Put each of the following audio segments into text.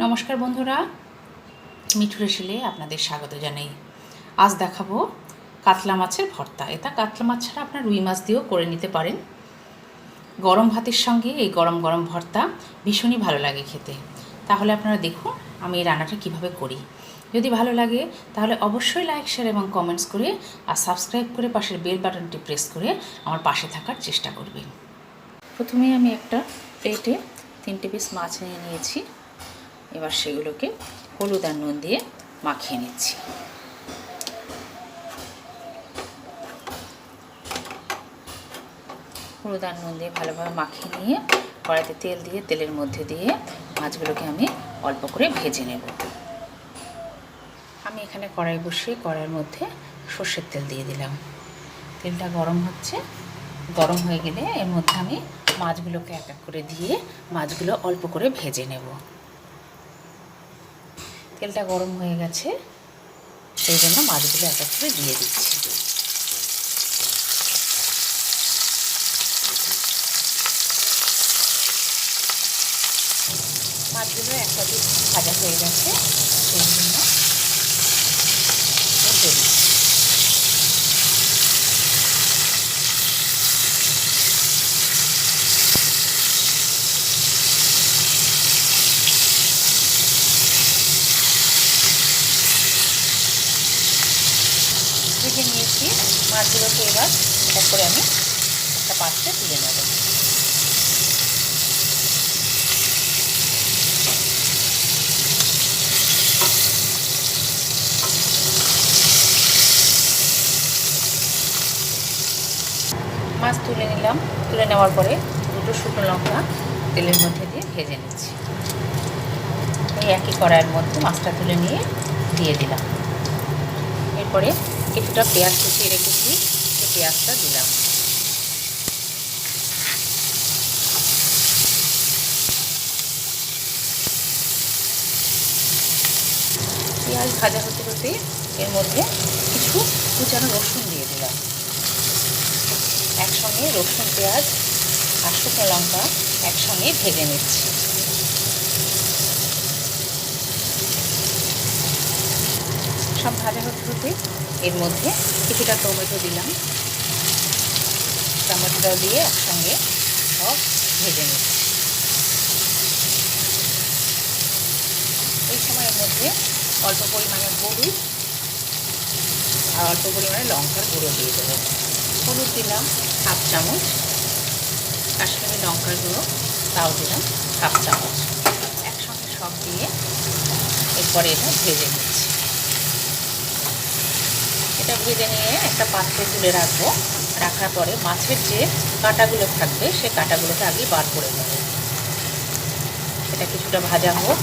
নমস্কার বন্ধুরা মিঠু রেশিলে আপনাদের স্বাগত জানাই। আজ দেখাবো কাতলা মাছের ভর্তা। এটা কাতলা মাছ ছাড়া আপনার রুই মাছ দিয়েও করে নিতে পারেন। গরম ভাতের সঙ্গে এই গরম গরম ভর্তা ভীষণই ভালো লাগে খেতে। তাহলে আপনারা দেখুন আমি এই রান্নাটা কীভাবে করি। যদি ভালো লাগে, তাহলে অবশ্যই লাইক, শেয়ার এবং কমেন্টস করে আর সাবস্ক্রাইব করে পাশের বেল বাটনটি প্রেস করে আমার পাশে থাকার চেষ্টা করবেন। প্রথমে আমি একটা প্লেটে তিনটে পিস মাছ নিয়ে নিয়েছি। এবার সেগুলোকে হলুদ আর নুন দিয়ে মাখিয়ে নিচ্ছি। হলুদ আর নুন দিয়ে ভালোভাবে মাখিয়ে নিয়ে কড়াইতে তেল দিয়ে, তেলের মধ্যে দিয়ে মাছগুলোকে আমি অল্প করে ভেজে নেব। আমি এখানে কড়াই বসিয়ে কড়াইয়ের মধ্যে সর্ষের তেল দিয়ে দিলাম। তেলটা গরম হচ্ছে। গরম হয়ে গেলে এর মধ্যে আমি মাছগুলোকে এক এক করে দিয়ে মাছগুলো অল্প করে ভেজে নেব। তেলটা গরম হয়ে গেছে, সেই জন্য মাছগুলো এক করে দিয়ে দিচ্ছি। মাছগুলো একটা ভাজা হয়ে গেছে, সেই জন্য উল্টে দিচ্ছি ভেজে নিয়েছি মাছগুলোকে এবার এক করে আমি একটা পাত্রে তুলে নেব। মাছ তুলে নিলাম। তুলে নেওয়ার পরে দুটো শুকনো লঙ্কা তেলের মধ্যে দিয়ে ভেজে নিচ্ছি। এই একই কড়াইয়ের মধ্যে মাছটা তুলে নিয়ে দিয়ে দিলাম। এরপরে কিছুটা পেঁয়াজ কুচিয়ে রেখেছি, সেই পেঁয়াজটা দিলাম। পেঁয়াজ ভাজা হতে হতে এর মধ্যে কিছু কুচানো রসুন দিয়ে দিলাম। একসঙ্গে রসুন, পেঁয়াজ আর শুকনো লঙ্কা একসঙ্গে ভেজে নিচ্ছি। সব ভাজা হতে হতে এর মধ্যে কিছুটা টমেটো দিলাম। টমেটোটা দিয়ে একসঙ্গে সব ভেজে নিচ্ছি এই সময়ের মধ্যে অল্প পরিমাণে হলুদ আর অল্প পরিমাণে লঙ্কার গুঁড়ো দিয়ে দেবো। হলুদ দিলাম হাফ চামচ। কাশ্মীরি লঙ্কার গুঁড়ো, তাও দিলাম হাফ চামচ। একসঙ্গে সব দিয়ে এরপরে এটা ভেজে নিচ্ছি। এটা ভেজে নিয়ে একটা পাত্রে তুলে রাখব। রাখার পরে মাছের যে কাঁটাগুলো থাকবে, সে কাঁটাগুলোকে আগে বার করে নেব। এটা কিছুটা ভাজা হোক।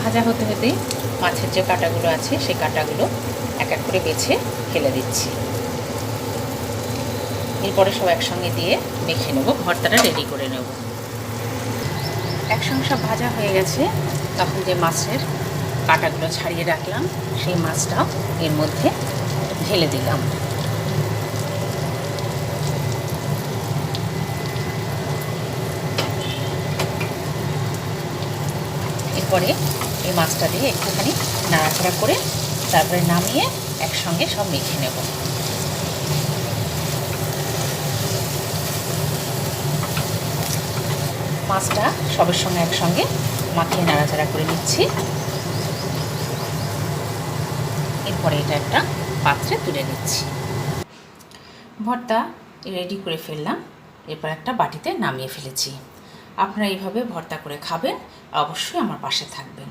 ভাজা হতে হতেই মাছের যে কাঁটাগুলো আছে সেই কাঁটাগুলো এক এক করে বেছে ফেলে দিচ্ছি। এরপরে সব একসঙ্গে দিয়ে মেখে নেব। ভর্তাটা রেডি করে নেব। একসঙ্গে সব ভাজা হয়ে গেছে। তখন যে মাছের কাঁটাগুলো ছাড়িয়ে রাখলাম, সেই মাছটা এর মধ্যে ঢেলে দিলাম। এরপরে এই মাছটা দিয়ে একটুখানি নাড়াচাড়া করে, তারপরে নামিয়ে একসঙ্গে সব মেখে নেব। মাছটা সবের সঙ্গে একসঙ্গে মাখিয়ে নাড়াচাড়া করে নিচ্ছি। এরপরে এটা একটা পাত্রে তুলে নিচ্ছি। ভর্তা রেডি করে ফেললাম। এরপর একটা বাটিতে নামিয়ে ফেলেছি। আপনারা এইভাবে ভর্তা করে খাবেন, অবশ্যই আমার পাশে থাকবেন।